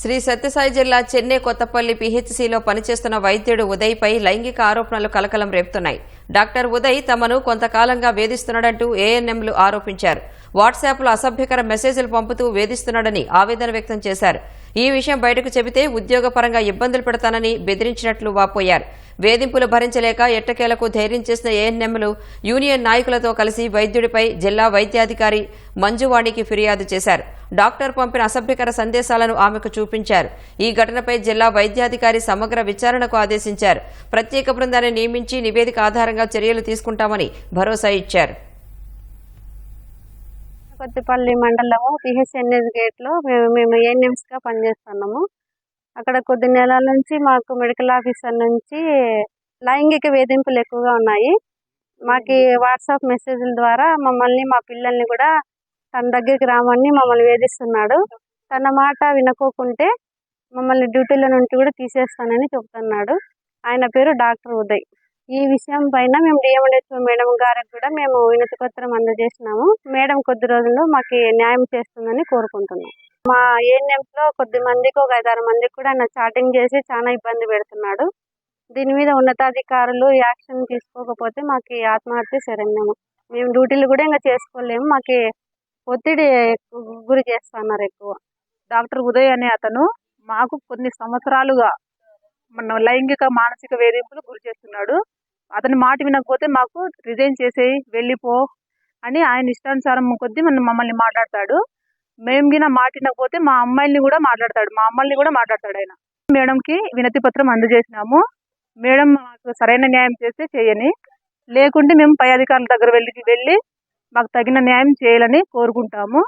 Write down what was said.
శ్రీ సత్యసాయి జిల్లా చెన్నై కొత్తపల్లి పీహెచ్సీలో పనిచేస్తున్న వైద్యుడు ఉదయ్పై లైంగిక ఆరోపణలు కలకలం రేపుతున్నాయి. డాక్టర్ ఉదయ్ తమను కొంతకాలంగా వేధిస్తున్నాడంటూ ఏఎన్ఎంలు ఆరోపించారు. వాట్సాప్లో అసభ్యకర మెసేజ్లు పంపుతూ వేధిస్తున్నాడని ఆవేదన వ్యక్తం చేశారు. ఈ విషయం బయటకు చెబితే ఉద్యోగపరంగా ఇబ్బందులు పెడతానని బెదిరించినట్లు వాపోయారు. వేధింపులు భరించలేక ఎట్టకేలకు ధైర్యం చేసిన ఏఎన్ఎంలు యూనియన్ నాయకులతో కలిసి వైద్యుడిపై జిల్లా వైద్యాధికారి మంజువాణికి ఫిర్యాదు చేశారు. డాక్టర్ పంపిన అసభ్యకర సందేశాలను ఆమెకు చూపించారు. ఈ ఘటనపై జిల్లా వైద్యాధికారి సమగ్ర విచారణకు ఆదేశించారు. ప్రత్యేక బృందాన్ని నియమించి నివేదిక ఆధారంగా చర్యలు తీసుకుంటామని భరోసా ఇచ్చారు. కొత్తపల్లి మండలము పిహెచ్ఎన్ఎస్ గేట్లో మేము మేము ఏఎన్ఎంస్గా పనిచేస్తున్నాము. అక్కడ కొద్ది నెలల నుంచి మాకు మెడికల్ ఆఫీసర్ నుంచి లైంగిక వేధింపులు ఎక్కువగా ఉన్నాయి. మాకు వాట్సాప్ మెసేజ్ల ద్వారా మమ్మల్ని మా పిల్లల్ని కూడా తన దగ్గరికి రామని మమ్మల్ని వేధిస్తున్నాడు. తన మాట వినకోకుంటే మమ్మల్ని డ్యూటీల నుండి కూడా తీసేస్తానని చెప్తున్నాడు ఆయన పేరు డాక్టర్ ఉదయ్. ఈ విషయం పైన మేము డిఎండిహెచ్ఓ మేడం గారికి కూడా మేము వినతి పత్రం అందజేసినాము. మేడం కొద్ది రోజుల్లో మాకు న్యాయం చేస్తుందని కోరుకుంటున్నాం. మా ఏఎన్ఎంస్లో కొద్ది మందికి ఒక ఐదారు మందికి కూడా ఆయన చాటింగ్ చేసి చాలా ఇబ్బంది పెడుతున్నాడు. దీని మీద ఉన్నతాధికారులు యాక్షన్ తీసుకోకపోతే మాకు ఆత్మహత్య శరణ్యము. మేము డ్యూటీలు కూడా ఇంకా చేసుకోలేము. మాకు ఒత్తిడి గురి చేస్తున్నారు ఎక్కువ. డాక్టర్ ఉదయ్ అనే అతను మాకు కొన్ని సంవత్సరాలుగా మన లైంగిక మానసిక వేధింపులు గురి చేస్తున్నాడు. అతని మాట వినకపోతే మాకు రిజైన్ చేసేయి వెళ్ళిపో అని ఆయన ఇష్టానుసారం కొద్దీ మన మమ్మల్ని మాట్లాడతాడు. మేము గిన మాట మా అమ్మాయిల్ని కూడా మాట్లాడతాడు. మా అమ్మాయిని కూడా మాట్లాడతాడు ఆయన. మేడంకి వినతి పత్రం అందజేసినాము. మేడం మాకు సరైన న్యాయం చేస్తే చేయని లేకుంటే మేము పై అధికారుల దగ్గర వెళ్ళి వెళ్ళి మాకు తగిన న్యాయం చేయాలని కోరుకుంటాము.